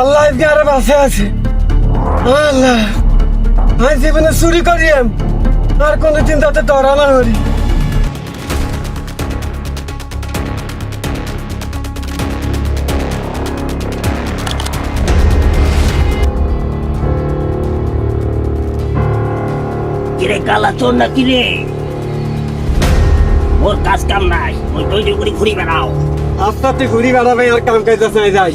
আল্লাহ আজকে আরে বাসে আছে। আল্লাহ আমি জীবনে চুরি করিয়াম আর কোনোদিন তাতে ধরা না করি কিরে কালা চোর না কিরে? ওর কাজ কাম নাই ওই তৈরি করে ঘুরি বেড়াও। আস্তে আস্তে ঘুরি বেড়াবে আর কাম কাজ আছে যাই।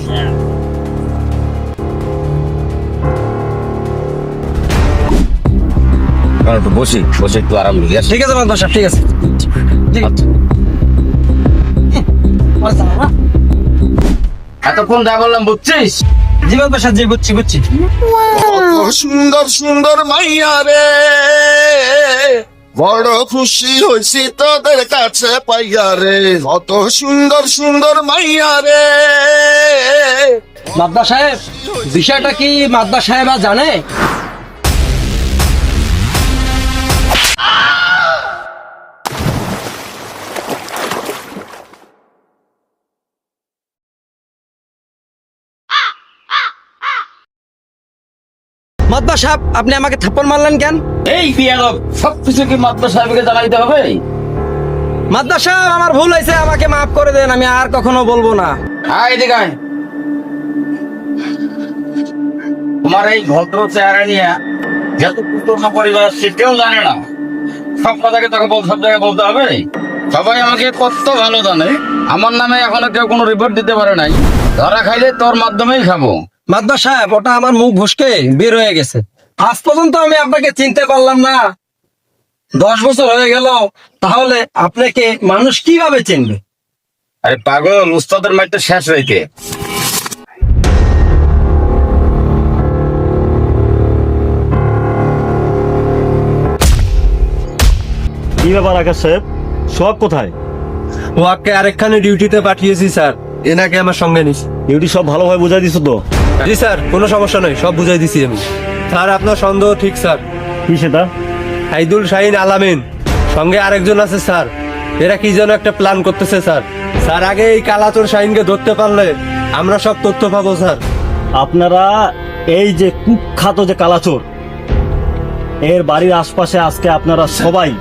কারণ একটু বসি বসে একটু আরাম করি। ঠিক আছে মাদা সাহেব ঠিক আছে। এতক্ষণ যা বললাম বুঝছিস? জীবন প্রসাদ জি বুঝছি বুঝছি। সুন্দর সুন্দর মাইয়া রে। বড় খুশি হয়েছি তোদের কাছে পাইয়া রে। কত সুন্দর সুন্দর মাইয়া রে। মাদ্দা সাহেব বিষয়টা কি মাদ্দা সাহেব জানে? মাদ্দা সাহেব আপনি আমাকে থাপ্পড় মারলেন কেন? এই বিয়াদব সব কিছু কি মাত্র সাহেবকে জানাইতে হবে? মাদ্দা সাহেব আমার ভুল হয়েছে আমাকে মাফ করে দেন আমি আর কখনো বলব না। আয় এদিকে আয়। তোমার এই ভদ্র চেহারা নিয়ে যত পুত্র পরিবার সে কেউ জানে না। সব কথাকে তোকে বল সব জায়গায় বলতে হবে? সবাই আমাকে কত ভালো জানে। আমার নামে এখনও কেউ কোনো রিপোর্ট দিতে পারে নাই। ধরা খাইলে তোর মাধ্যমেই খাব। মাদ্দা সাহেব ওটা আমার মুখ ভুসকে বের হয়ে গেছে। আজ পর্যন্ত আমি আপনাকে চিনতে পারলাম না। দশ বছর হয়ে গেল তাহলে আপনাকে মানুষ কীভাবে চিনবে? আরে পাগল উস্তাদের মাইতে শেষ হইতে। কি ব্যাপার আকাশ সাহেব? সব কোথায়? ওয়াকে আরেকখানে ডিউটিতে পাঠিয়েছি স্যার। এনাকে আমার সঙ্গে নিস। ডিউটি সব ভালোভাবে বুঝাই দিছো তো? জি স্যার কোনো সমস্যা নয় সব বুঝাই দিছি আমি। স্যার আপনার সন্দেহ ঠিক স্যার। কি সেটা? হাইদুল শাহিন আলামিন সঙ্গে আরেকজন আছে স্যার। এরা কি যেন একটা প্ল্যান করতেছে স্যার। স্যার আগে এই কালাচোর শাহিনকে ধরতে পারলে আমরা সব তথ্য পাবো স্যার। আপনারা এই যে কুখ্যাত যে কালাচোর এর বাড়ির আশপাশে আজকে আপনারা সবাই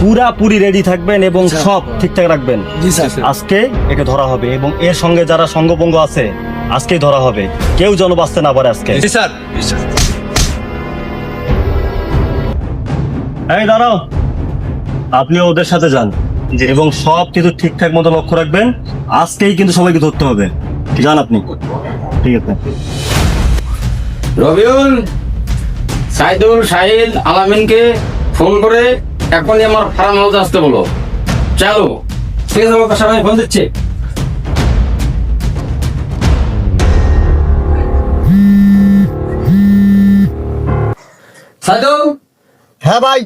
পুরাপুরি রেডি থাকবেন এবং সব ঠিকঠাক রাখবেন। আজকে একে ধরা হবে এবং এর সঙ্গে যারা সঙ্গপঙ্গ আছে আজকেই ধরা হবে। কেউ যেন বাঁচতে না পারে আজকে। জি স্যার। এই দাঁড়াও। আপনি ওদের সাথে যান। এবং সব কিছু ঠিকঠাক মতো লক্ষ্য রাখবেন। আজকেই কিন্তু সবাইকে ধরতে হবে। যান আপনি। ঠিক আছে। রবিউল সাইদুল সাহিল আলামিনকে ফোন করে এখনই আমার ফার্ম হাউস আসতে বলো। চলো। ঠিক আছে মাদ্দা সাহেব আমি ফোন দিচ্ছি হ্যাঁ ভাই।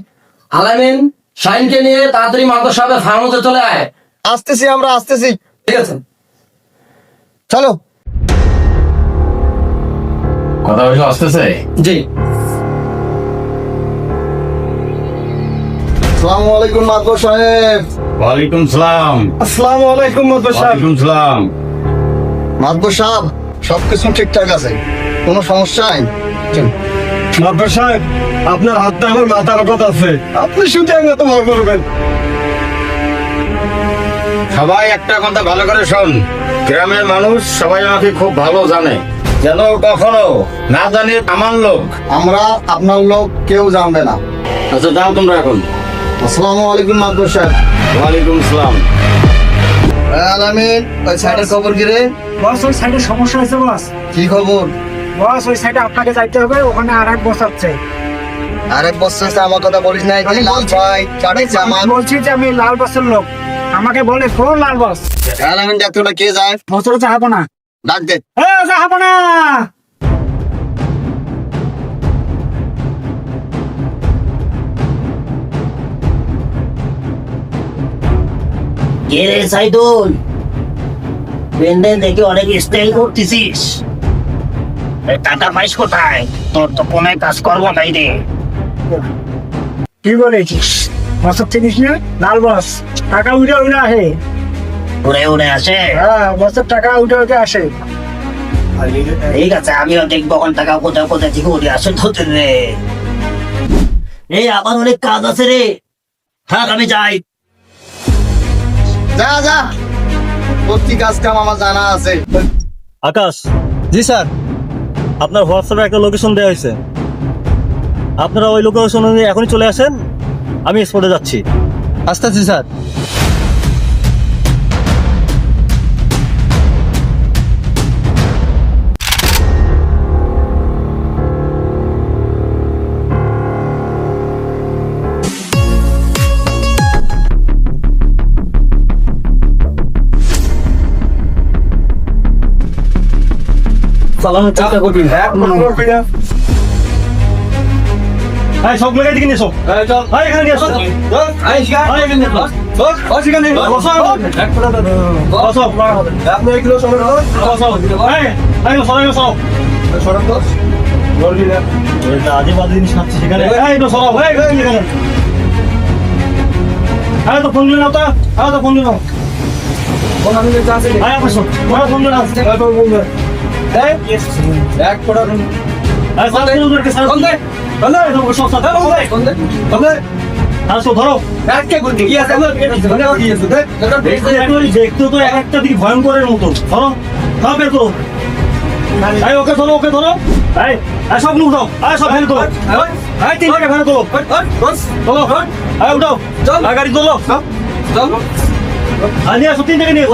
আলামিন শাইনকে নিয়ে তাড়াতাড়ি মাদ্দা সাহেবের ফার্ম হাউসে চলে আয়। আসতেছি আমরা আসতেছি। ঠিক আছে। চলো। কথা বলে আসতেছে? জি। আসসালামু আলাইকুম মাদবর সাহেব। ওয়ালাইকুম সালাম। আসসালামু আলাইকুম মাদ্দা সাহেব। ওয়ালাইকুম সালাম। মাদবর সাহেব সবকিছু ঠিকঠাক আছে? কোনো সমস্যা নাই? মাদ্দা সাহেব আপনার হাতটা আমার মাথার কথা আছে। আপনি শুধু আমি এত ভয় করবেন। সবাই একটা কথা ভালো করে শোন। গ্রামের মানুষ সবাই আমাকে খুব ভালো জানে। যেন কখনো না জানি আমার লোক। আমরা আপনার লোক কেউ জানবে না। আচ্ছা যাও তোমরা এখন। আসসালামু আলাইকুম মাদবর সাহেব ওয়ালাইকুম সালাম আলামিন ওই সাইডের খবর কি রে? বস ওই সাইডে সমস্যা হয়েছে বস। কি খবর? বস ওই সাইডে আপনাকে যাইতে হবে ওখানে আর এক বস আছে। আরেক বছর আমার কথা বলিস নাই আমি লাল বলছি- ভাই চাটে আমি জামান বলছি যে আমি লাল বসের লোক। আমাকে বলে কোন লাল বস। আলামিন ডাক্তার ওটা কে যায়। বছর যাব না ডাক দে। এ যাব না কে রে সাইদুল? বেন্দে দেখে অনেক স্টাইল করতেছিস। টাকা পাইস কোথায়? তোর তো কোনো কাজ করব নাই রে। কি বলেছিস? বছর চিনিস না? লাল বস টাকা উঠে উঠে আসে। উড়ে উড়ে আসে? হ্যাঁ বছর টাকা উঠে উঠে আসে। ঠিক আছে আমিও দেখব কোন টাকা কোথায় কোথায় থেকে উঠে আসে ধরতে রে। এই আমার অনেক কাজ আছে রে। হ্যাঁ আমি যাই। যা যা প্রতি কাজ কাম আমার জানা আছে। আকাশ জি স্যার। আপনার হোয়াটসঅ্যাপে একটা লোকেশন দেওয়া হয়েছে। আপনারা ওই লোকেশন অনুযায়ী এখনই চলে আসেন আমি স্পটে যাচ্ছি। আসতেছি স্যার। চালানোর চেষ্টা করবি এই সব লোকের দিকে নিয়ে এসো এই, এখানে নিয়ে এসো এই, এখানে নিয়ে এসো। বসো। বসো। বসো। এই, এই, সরাই বসো। এটা আজে বাজে জিনিস খাচ্ছি সেখানে। এই, তো সরাও, এই, এই, এখানে। এই, তো ফোন দিলে নাও তো। এই, তো ফোন দিলে নাও। এই, বসো। এই, ফোন দিলে নাও। এই, এই, সাত দিন ওদেরকে সাত দিন। এক একটা দিকে ভয়ঙ্করের মতো ধরো। বের করো। এই ওকে ধরো ওকে ধরো। এই এই সব দাও। এই সব ফেলে তোলো এই তিন টাকা ফেলে তোলো তোলো এই উঠাও। এই গাড়ি তোলো আর নিয়ে আসো তিন টাকা নিয়ে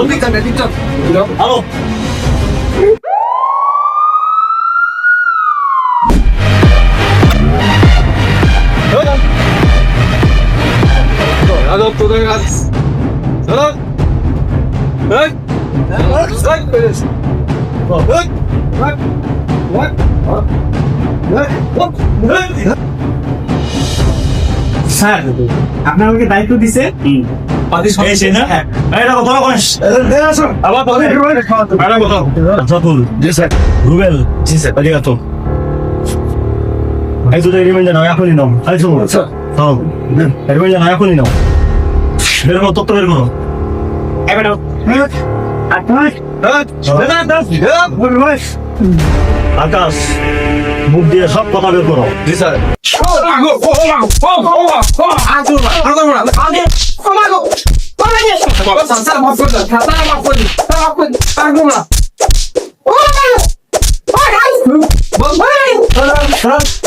হ্যালো স্যার আমাকে দায়িত্ব দিছে? এই সেই না? এই দেখো ধরো গণেশ। আবার পরে ম্যাডাম কোথাও আচ্ছা তুল স্যার। রুবেল। জি স্যার। এদিকে তো এই দুটো রিমাইন্ডার নাও এখনই নাও। এই শোনো নাও রিমাইন্ডার নাও এখনই নাও। বের করো তত্ত্ব বের করো আকাশ মুখ দিয়ে সব কথা বের করো জি স্যার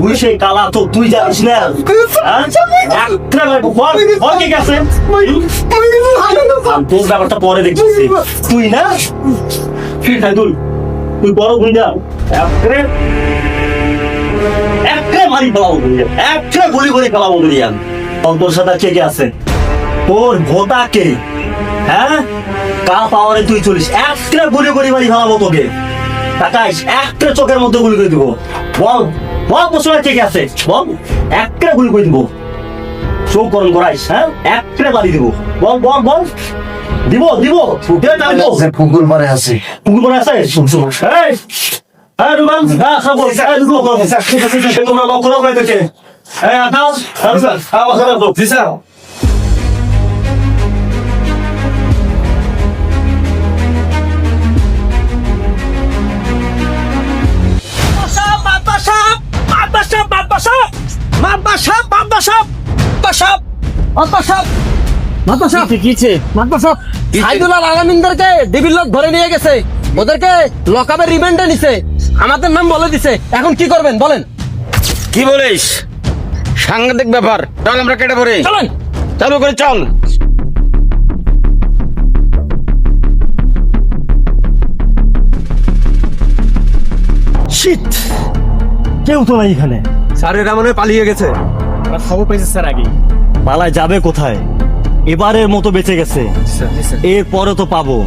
তুই কালা তো তুই জানিস না। হ্যাঁ? তোর ব্যাপারটা পরে তুই না? তুই বড় একরে গুলি তোর সাথে কে কে আছে? কে? হ্যাঁ? তুই চলিস? একটা গুলি করে মারি ফেলাবো তোকে। একটা চোখের মধ্যে গুলি করে দিব। বল। বল বছর কে কে আছে বল একটা গুলি করে দিব গরম করাইস হ্যাঁ একটা বাড়ি দিব বল বল বল দিব দিব দে দিব পুকুর মারে আছে পুকুর আছে শুন শুন এই এই রুমান হ্যাঁ সব বল এই তোমরা লক্ষ্য রাখো এদেরকে এই আকাশ স্যার জি স্যার সাইদুল আলমিনদেরকে ডিবির লোক ধরে নিয়ে গেছে। ওদেরকে লকাপের রিমান্ডে নিছে। আমাদের নাম বলে দিছে। এখন কি করবেন? বলেন। কি বলিস? সাংঘাতিক ব্যাপার। চল আমরা কেটে পড়ি। চলেন। চালু করে চল। শিট। কেউ তো নাই এখানে। স্যার এরা মনে পালিয়ে গেছে। খবর পেয়েছে স্যার আগে পালায় যাবে কোথায়? এবারের মতো বেঁচে গেছে। এরপরে তো পাবো।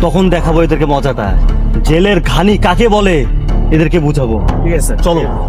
তখন দেখাবো এদেরকে মজাটা। জেলের ঘানি কাকে বলে? এদেরকে বুঝাবো। ঠিক আছে। চলো।